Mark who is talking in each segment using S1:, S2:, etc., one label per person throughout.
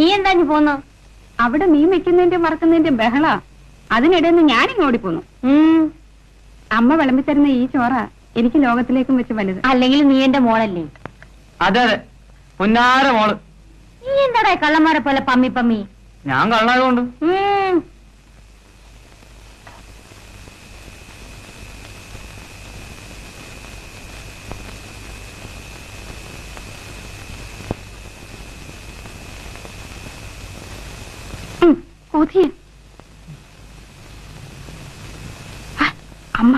S1: നീ എന്താ ഇനി പോന്നു?
S2: അവിടെ മീൻ വെക്കുന്നതിന്റെ മറക്കുന്നതിന്റെ ബഹള. അതിനിടയിൽ ഞാനിങ്ങ് ഓടിപ്പോന്നു. അമ്മ വിളമ്പിത്തരുന്ന ഈ ചോറ എനിക്ക് ലോകത്തിലേക്കും വെച്ച് വലുത്.
S1: അല്ലെങ്കിൽ നീ എന്റെ മോളല്ലേ?
S3: അതെ അതെ. പുന്നാര മോൾ.
S1: നീ എന്താടാ കള്ളന്മാരെ പോലെ പമ്മി പമ്മി?
S3: ഞാൻ കള്ളായതുകൊണ്ട്
S2: കൊതിയൻ അമ്മ.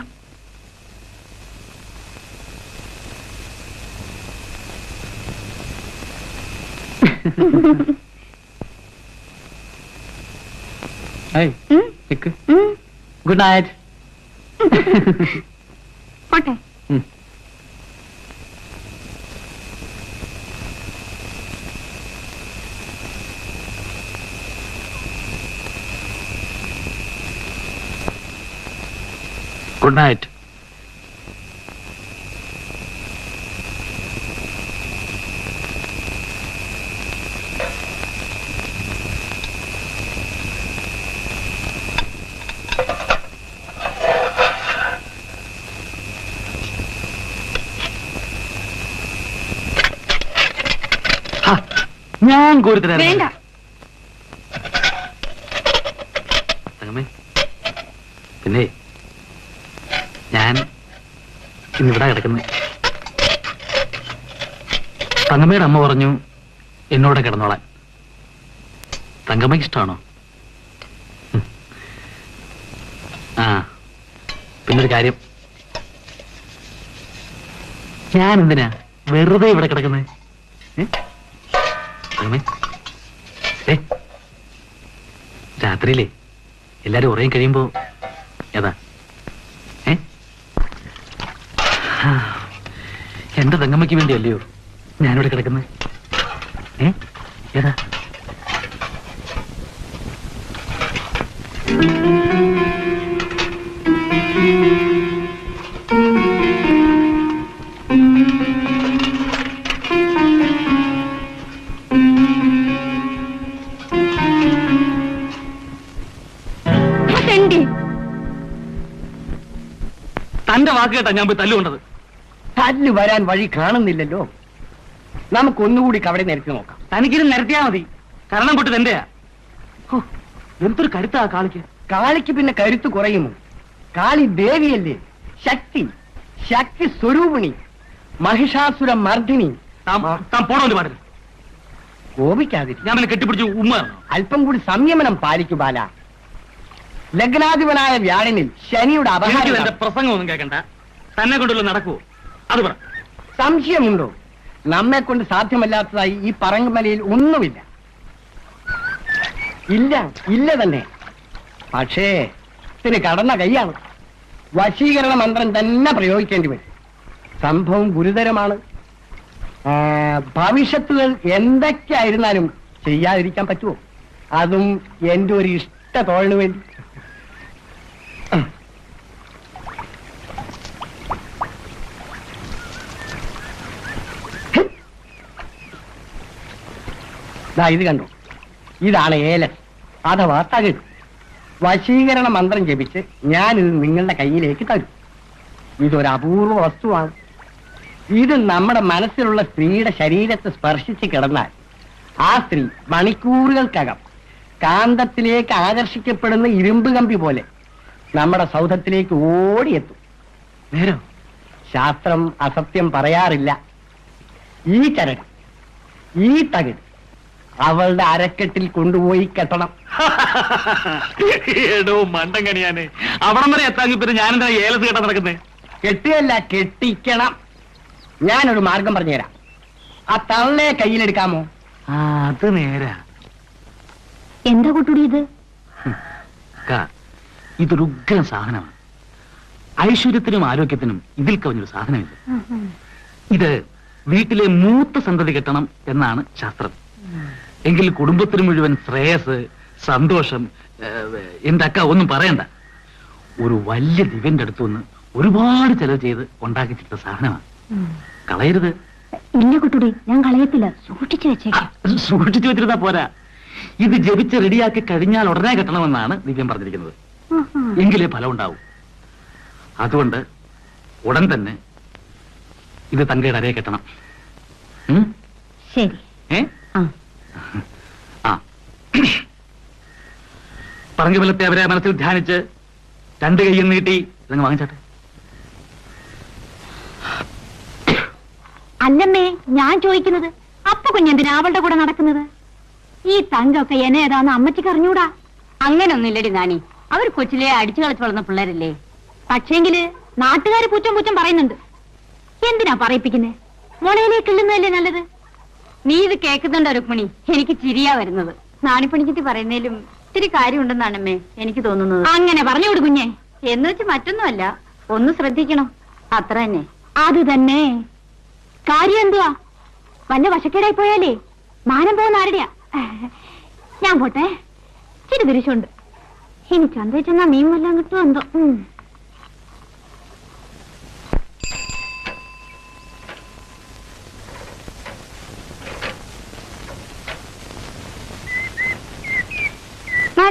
S3: ഗുഡ് നൈറ്റ്
S2: പോട്ടെ.
S3: ഗുഡ് നൈറ്റ് ഞാൻ
S2: വേണ്ട.
S3: പിന്നെ ഞാൻ ഇന്നിവിടെ കിടക്കുന്നത് തങ്കമ്മയുടെ അമ്മ പറഞ്ഞു എന്നോട് കിടന്നോളാൻ. തങ്കമ്മയ്ക്ക് ഇഷ്ടമാണോ ആ പിന്നൊരു കാര്യം. ഞാൻ എന്തിനാ വെറുതെ ഇവിടെ കിടക്കുന്നത് രാത്രിയിലേ എല്ലാരും ഉറങ്ങി കഴിയുമ്പോ ഏതാ ഏ ആ, എന്റെ തങ്കമ്മയ്ക്ക് വേണ്ടിയല്ലയോ ഞാനിവിടെ കിടക്കുന്നത്? ഏ? ഏതാ? തന്റെ വാക്ക് കേട്ടാ ഞാൻ പോയി തല്ലുകൊണ്ടത്.
S4: തല്ല് വരാൻ വഴി കാണുന്നില്ലല്ലോ. നമുക്കൊന്നുകൂടി കവടി നിരത്തി നോക്കാം.
S3: തനിക്കിരുന്ന് നിരത്തിയാ മതി. കാരണം പൊട്ടത് എന്റെയാ എന്തൊരു കരുത്താ കാളിക്ക്.
S4: കാളിക്ക് പിന്നെ കരുത്ത് കുറയുന്നു. കാളി ദേവിയല്ലേ? ശക്തി. ശക്തി സ്വരൂപിണി. മഹിഷാസുര മർദ്ദിനി.
S3: താൻ താൻ പോണോണ്ട് പാടില്ല
S4: കോപിക്കാതിരി.
S3: ഞാൻ കെട്ടിപ്പിടിച്ചു ഉമ്മ
S4: അല്പം കൂടി സംയമനം പാലിക്കു ബാല. ലഗ്നാധിപനായ വ്യാഴനിൽ ശനിയുടെ അപഹാരം
S3: പ്രസംഗം ഒന്നും കേൾക്കണ്ട തന്നെ കൊണ്ടുള്ള നടക്കുവോ? അത് പറ.
S4: സംശയമുണ്ടോ? നമ്മെ കൊണ്ട് സാധ്യമല്ലാത്തതായി ഈ പറങ്ങമലയിൽ ഒന്നുമില്ല. ഇല്ല ഇല്ല തന്നെ. പക്ഷേ ഇതിന് കടന്ന കൈയാണ്. വശീകരണ മന്ത്രം തന്നെ പ്രയോഗിക്കേണ്ടി വരും. സംഭവം ഗുരുതരമാണ്. ഭവിഷ്യത്തുകൾ എന്തൊക്കെ ആയിരുന്നാലും ചെയ്യാതിരിക്കാൻ പറ്റുമോ? അതും എന്റെ ഒരു ഇഷ്ട തോളിന് വേണ്ടി. ഇത് കണ്ടു? ഇതാണ് ഏലൻ. അഥവാ തകിട് വശീകരണ മന്ത്രം ജപിച്ച് ഞാനിത് നിങ്ങളുടെ കയ്യിലേക്ക് തരും. ഇതൊരു അപൂർവ വസ്തുവാണ്. ഇത് നമ്മുടെ മനസ്സിലുള്ള സ്ത്രീയുടെ ശരീരത്തെ സ്പർശിച്ച് കിടന്നാൽ ആ സ്ത്രീ മണിക്കൂറുകൾക്കകം കാന്തത്തിലേക്ക് ആകർഷിക്കപ്പെടുന്ന ഇരുമ്പ് കമ്പി പോലെ നമ്മുടെ സൗധത്തിലേക്ക് ഓടിയെത്തും. ശാസ്ത്രം അസത്യം പറയാറില്ല. ഈ ചരട് ഈ തകിട് അവളുടെ അരക്കെട്ടിൽ കൊണ്ടുപോയി കെട്ടണം.
S3: ഏടോ മണ്ടങ്കണിയാനെ അവിടം വരെ എത്താങ്കി പിന്നെ ഞാനെന്താ ഏലത്ത് കേട്ടാ നടക്കുന്നേ?
S4: കെട്ടിയല്ല കെട്ടിക്കണം. ഞാനൊരു മാർഗം പറഞ്ഞുതരാം. ആ തള്ളയെ കയ്യിലെടുക്കാമോ?
S3: ആ അത് നേരാ.
S1: എന്താ കൂട്ടുടി ഇത്?
S3: കാ, ഇതൊരു ഉഗ്ര സാധനമാണ്. ഐശ്വര്യത്തിനും ആരോഗ്യത്തിനും ഇതിൽ കവിഞ്ഞൊരു സാധനമില്ല. ഇത് വീട്ടിലെ മൂത്ത സന്തതി കെട്ടണം എന്നാണ് ശാസ്ത്രം. എങ്കിൽ കുടുംബത്തിന് മുഴുവൻ ശ്രേയസ് സന്തോഷം എന്തൊക്ക എന്റെ അക്ക ഒന്നും പറയണ്ട. ഒരു വലിയ ദിവ്യന്റെ അടുത്തു നിന്ന് ഒരുപാട് ചെലവ് ചെയ്ത് ഉണ്ടാക്കിച്ചിട്ട സാധനമാണ്. കളയരുത്.
S1: ഇല്ല കുട്ടുടി ഞാൻ കളയത്തില്ല. സൂക്ഷിച്ചു വെച്ചേക്കാം.
S3: സൂക്ഷിച്ചു വെച്ചിരുന്നാ പോരാ. ഇത് ജപിച്ച് റെഡിയാക്കി കഴിഞ്ഞാൽ ഉടനെ കെട്ടണമെന്നാണ് ദിവ്യം പറഞ്ഞിരിക്കുന്നത്. എങ്കിലേ ഫലം ഉണ്ടാവും. അതുകൊണ്ട് ഉടൻ തന്നെ ഇത് തങ്കയുടെ അരയെ കെട്ടണം?
S1: ശരി.
S3: ഏ?
S1: ആ.
S3: പറഞ്ഞു പോലത്തെ അവരെ മനസ്സിൽ ധ്യാനിച്ച് രണ്ട് കൈയും നീട്ടി ഇതങ്ങ് വാങ്ങിച്ചാട്ടെ.
S1: അല്ലമ്മേ ഞാൻ ചോദിക്കുന്നത് അപ്പ കുഞ്ഞെന്തിനാ അവളുടെ കൂടെ നടക്കുന്നത്? ഈ തങ്കൊക്കെ എന്നെ ഏതാന്ന് അമ്മച്ചിക്ക് അറിഞ്ഞൂടാ? അങ്ങനൊന്നുമില്ലടി നാനി. അവർ കൊച്ചിലെ അടിച്ചു കളിച്ചു വളർന്ന പിള്ളേരല്ലേ. പക്ഷേങ്കിൽ നാട്ടുകാര് പൂച്ചം പൂച്ചം പറയുന്നുണ്ട്. എന്തിനാ പറയിപ്പിക്കുന്നേ? മുളയിലേക്ക് ഇള്ളുന്നതല്ലേ നല്ലത്? നീ ഇത് കേൾക്കുന്നുണ്ടോ രുക്മിണി? എനിക്ക് ചിരിയാ വരുന്നത്. നാണിപ്പണിക്കിട്ട് പറയുന്നതിലും ഇത്തിരി കാര്യമുണ്ടെന്നാണമ്മേ എനിക്ക് തോന്നുന്നത്. അങ്ങനെ പറഞ്ഞുകൊടു കുഞ്ഞെ. എന്ന് വെച്ച് മറ്റൊന്നുമല്ല ഒന്ന് ശ്രദ്ധിക്കണം. അത്ര തന്നെ. അത് തന്നെ. കാര്യം എന്തുവാ? വല്ല വശക്കേടായി പോയാലേ? മാനം പോകുന്ന ആരുടെയാ? ഞാൻ പോട്ടെ. ചിരി തിരിച്ചുണ്ട് ഇനി ചന്തയിൽ ചെന്നാ മീൻ വല്ലതും കിട്ടുമോ എന്തോ?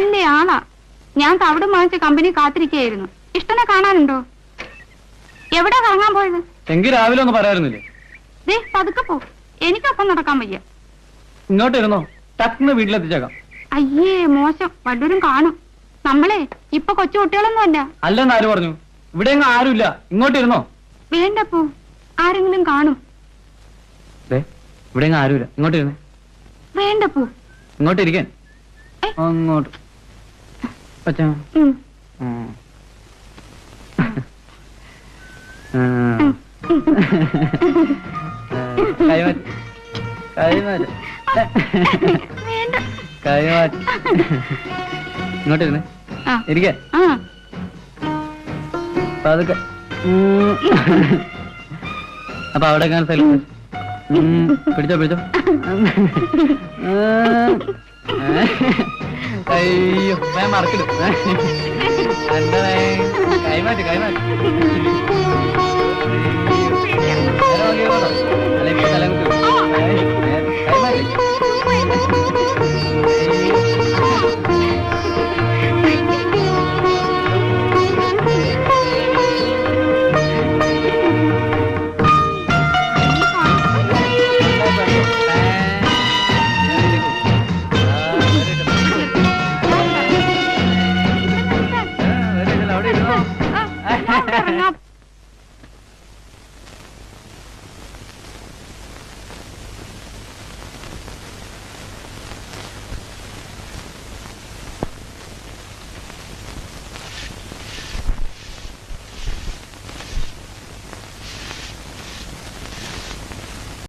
S2: നല്ല ആളാ ഞാൻ തവിടും വാങ്ങിച്ച കമ്പനി കാത്തിരിക്കുകയായിരുന്നു. ഇഷ്ടനെ കാണാനുണ്ടോ? എവിടെ കറങ്ങാൻ പോയത്?
S5: എങ്കിൽ രാവിലെ ഒന്ന് പറയാറുന്നില്ലേ?
S2: ദേ പതുക്കെ പോ. എനിക്കൊപ്പം നടക്കാൻ വയ്യ.
S5: ഇങ്ങോട്ട് ഇരുന്നോ? വീട്ടിലെത്തിച്ചേക്കാം.
S2: അയ്യേ മോശം. വല്ലവരും കാണും. നമ്മളെ ഇപ്പൊ കൊച്ചു കുട്ടികളൊന്നും അല്ല.
S5: അല്ലെന്ന് ആര് പറഞ്ഞു? ഇവിടെ എങ്ങും ആരുമില്ല. ഇങ്ങോട്ട് ഇരുന്നോ?
S2: വേണ്ടപ്പോ ആരെങ്കിലും കാണും.
S5: ഇവിടെ എങ്ങും ആരുമില്ല. ഇങ്ങോട്ട് ഇരുന്നേ.
S2: വേണ്ടപ്പോ.
S5: ഇങ്ങോട്ട് ഇരിക്കാൻ അങ്ങോട്ട്. പറ്റാ
S2: ഉം.
S5: ഉം. കൈമാറ്റ്. കൈമാറ്റ്.
S2: വേണ്ട.
S5: കൈമാറ്റ്. ഇങ്ങോട്ട് ഇരുന്നേ
S2: ആ.
S5: ഇരിക്കാൻ
S2: ആ.
S5: പതുക്കെ. അപ്പൊ അവിടെ കാണാൻ സ്ഥലം. പിടിച്ചോ പിടിച്ചോ. അയ്യോ ഞാൻ മറക്കിടും കൈമാറ്റ് കൈമാറ്റ്